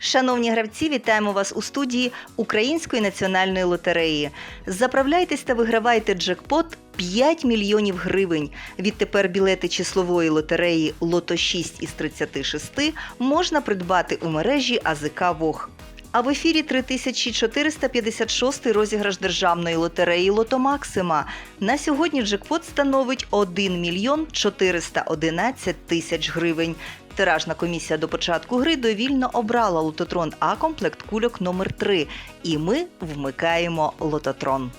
Шановні гравці, вітаємо вас у студії Української національної лотереї. Заправляйтесь та вигравайте джекпот 5 мільйонів гривень. Відтепер білети числової лотереї Лото 6 із 36 можна придбати у мережі АЗК ВОГ. А в ефірі 3456 розіграш державної лотереї Лото Максима. На сьогодні джекпот становить 1 мільйон 411 тисяч гривень. Тиражна комісія до початку гри довільно обрала лототрон А комплект кульок номер 3 І ми вмикаємо лототрон.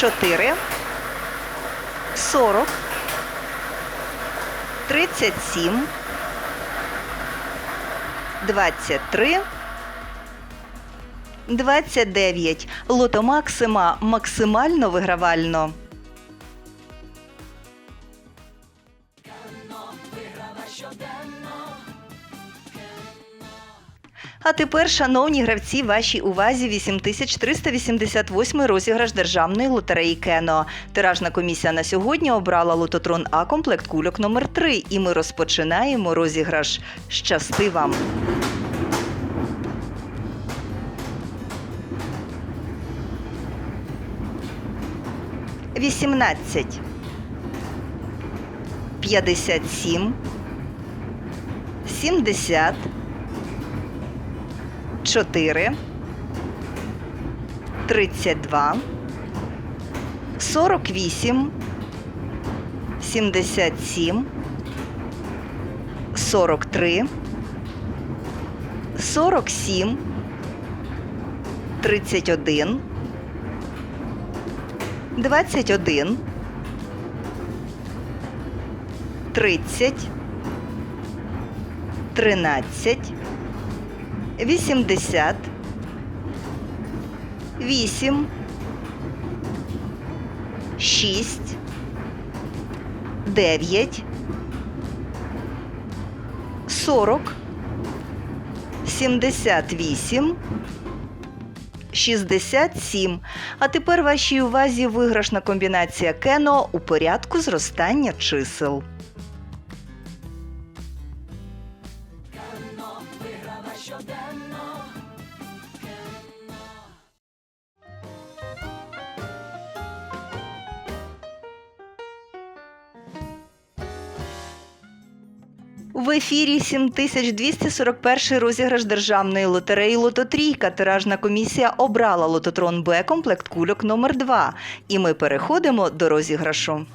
Чотири. Сорок. Тридцять сім. Двадцять три. 29. Лото Максима максимально вигравально. А тепер, шановні гравці, вашій увазі 8388 розіграш державної лотереї Кено. Тиражна комісія на сьогодні обрала лототрон А комплект кульок номер 3 І ми розпочинаємо розіграш. Щасти вам! Вісімнадцять. П'ятдесят сім. Сімдесят. Чотири. Тридцять два. Сорок вісім. Сімдесят сім. Сорок три. Сорок сім. Тридцять один. 21, 30, 13, 80, 8, 6, 9, 40, 78, 67. А тепер вашій увазі виграшна комбінація кено у порядку зростання чисел. В ефірі 7241 розіграш державної лотереї Лототрійка. Тиражна комісія обрала лототрон Б комплект кульок номер 2 І ми переходимо до розіграшу.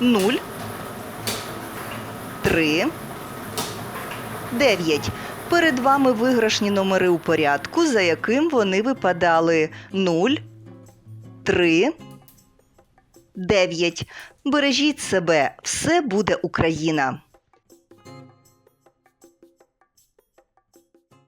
0 3 9. Перед вами виграшні номери у порядку, за яким вони випадали 0 3 9. Бережіть себе, все буде Україна.